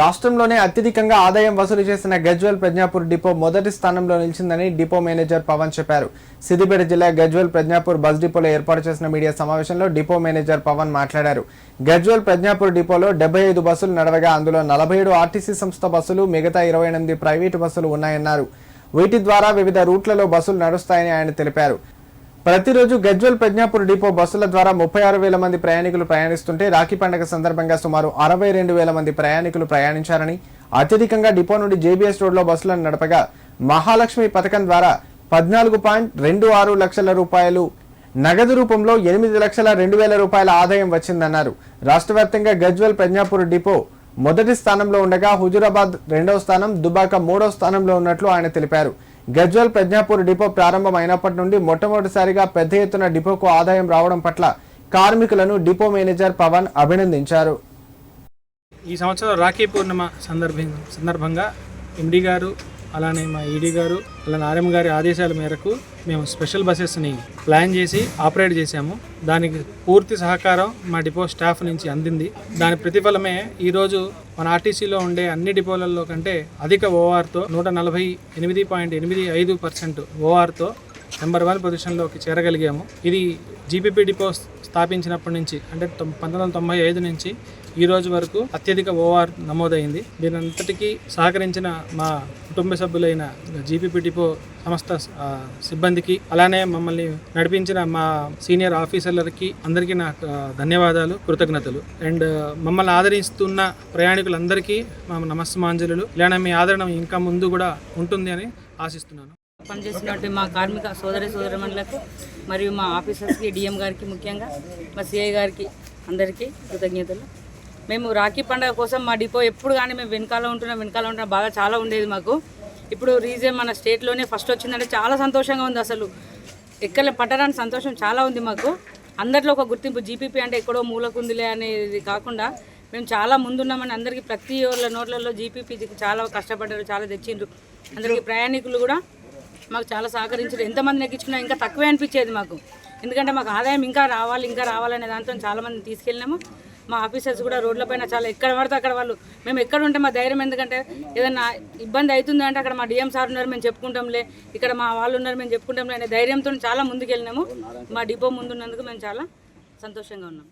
రాష్ట్రంలోనే అత్యధికంగా ఆదాయం వసూలు చేసిన గజ్వెల్ ప్రజ్ఞాపూర్ డిపో మొదటి స్థానంలో నిలిచిందని డిపో మేనేజర్ పవన్ చెప్పారు. సిద్దిపేట జిల్లా గజ్వెల్ ప్రజ్ఞాపూర్ బస్ డిపోలో ఏర్పాటు చేసిన మీడియా సమావేశంలో డిపో మేనేజర్ పవన్ మాట్లాడారు. గజ్వెల్ ప్రజ్ఞాపూర్ డిపోలో డెబ్బై ఐదు బస్సులు నడవగా అందులో నలభై ఏడు ఆర్టీసీ సంస్థ బస్సులు మిగతా ఇరవై ఎనిమిది ప్రైవేటు బస్సులు ఉన్నాయన్నారు. వీటి ద్వారా వివిధ రూట్లలో బస్సులు నడుస్తాయని ఆయన తెలిపారు. ప్రతిరోజు గజ్వల్ ప్రజ్ఞాపూర్ డిపో బస్సుల ద్వారా ముప్పై ఆరు వేల మంది ప్రయాణికులు ప్రయాణిస్తుంటే రాఖీ పండుగ సందర్భంగా సుమారు అరవై రెండు వేల మంది ప్రయాణికులు ప్రయాణించారని అత్యధికంగా డిపో నుండి జేబీఎస్ రోడ్లో బస్సులను నడపగా మహాలక్ష్మి పథకం ద్వారా పద్నాలుగు పాయింట్ రెండు ఆరు లక్షల రూపాయలు నగదు రూపంలో ఎనిమిది లక్షల రెండు వేల రూపాయల ఆదాయం వచ్చిందన్నారు. రాష్ట్ర వ్యాప్తంగా గజ్వల్ ప్రజ్ఞాపూర్ డిపో మొదటి స్థానంలో ఉండగా హుజురాబాద్ రెండవ స్థానం దుబాక మూడవ స్థానంలో ఉన్నట్లు ఆయన తెలిపారు. గజ్వల్ ప్రజ్ఞాపూర్ డిపో ప్రారంభం అయినప్పటి నుండి మొట్టమొదటిసారిగా పెద్ద ఎత్తున డిపోకు ఆదాయం రావడం పట్ల కార్మికులను డిపో మేనేజర్ పవన్ అభినందించారు. ఈ సంవత్సరం రాఖీ పూర్ణిమ సందర్భంగా ఎండి గారు అలానే మా ఈడీ గారు అలానే ఆర్ఎం గారి ఆదేశాల మేరకు మేము స్పెషల్ బస్సెస్ని ప్లాన్ చేసి ఆపరేట్ చేశాము. దానికి పూర్తి సహకారం మా డిపో స్టాఫ్ నుంచి అందింది. దాని ప్రతిఫలమే ఈరోజు మన ఆర్టీసీలో ఉండే అన్ని డిపోలలో కంటే అధిక ఓఆర్తో నూట నలభై ఎనిమిది పాయింట్ ఎనిమిది ఐదు పర్సెంట్ ఓఆర్తో నెంబర్ వన్ పొజిషన్లోకి చేరగలిగాము. ఇది జీపీపీ డిపో స్థాపించినప్పటి నుంచి అంటే తొం- పంతొమ్మిది వందల తొంభై ఐదు నుంచి ఈ రోజు వరకు అత్యధిక ఓఆర్ నమోదైంది. దీనంతటికీ సహకరించిన మా కుటుంబ సభ్యులైన జీపీపీ డిపో సంస్థ సిబ్బందికి అలానే మమ్మల్ని నడిపించిన మా సీనియర్ ఆఫీసర్లకి అందరికీ నా ధన్యవాదాలు కృతజ్ఞతలు. అండ్ మమ్మల్ని ఆదరిస్తున్న ప్రయాణికులందరికీ మా నమస్మాంజలు ఇలానే మీ ఆదరణ ఇంకా ముందు కూడా ఉంటుంది అని ఆశిస్తున్నాను. పనిచేసినటువంటి మా కార్మిక సోదరి సోదరమణులకు మరియు మా ఆఫీసర్స్కి డిఎం గారికి ముఖ్యంగా మా సిఐ గారికి అందరికీ కృతజ్ఞతలు. మేము రాఖీ పండుగ కోసం మా డిపో ఎప్పుడు కానీ మేము వెనకాల ఉంటున్నాం వెనకాల ఉంటున్నాం బాగా చాలా ఉండేది మాకు. ఇప్పుడు రీజన్ మన స్టేట్లోనే ఫస్ట్ వచ్చిందంటే చాలా సంతోషంగా ఉంది అసలు. ఎక్కడ పట్టడానికి సంతోషం చాలా ఉంది మాకు. అందరిలో ఒక గుర్తింపు జీపీపీ అంటే ఎక్కడో మూలకుందిలే అనేది కాకుండా మేము చాలా ముందున్నామని అందరికీ ప్రతి ఊళ్ళ నోట్లలో జీపీపీ చాలా కష్టపడ్డారు చాలా తెచ్చిండ్రు. అందరికీ ప్రయాణికులు కూడా మాకు చాలా సహకరించారు. ఎంతమంది ఎక్కించుకున్నా ఇంకా తక్కువే అనిపించేది మాకు. ఎందుకంటే మాకు ఆదాయం ఇంకా రావాలి ఇంకా రావాలనే దాంతో చాలామంది తీసుకెళ్ళినాము. మా ఆఫీసర్స్ కూడా రోడ్లపైన చాలా ఎక్కడ పడితే అక్కడ వాళ్ళు. మేము ఎక్కడ ఉంటే మా ధైర్యం ఎందుకంటే ఏదైనా ఇబ్బంది అవుతుంది అంటే అక్కడ మా డిఎం సార్ ఉన్నారు మేము చెప్పుకుంటాంలే. ఇక్కడ మా వాళ్ళు ఉన్నారు మేము చెప్పుకుంటాంలే అనే ధైర్యంతో చాలా ముందుకెళ్ళినాము. మా డిపో ముందున్నందుకు మేము చాలా సంతోషంగా ఉన్నాం.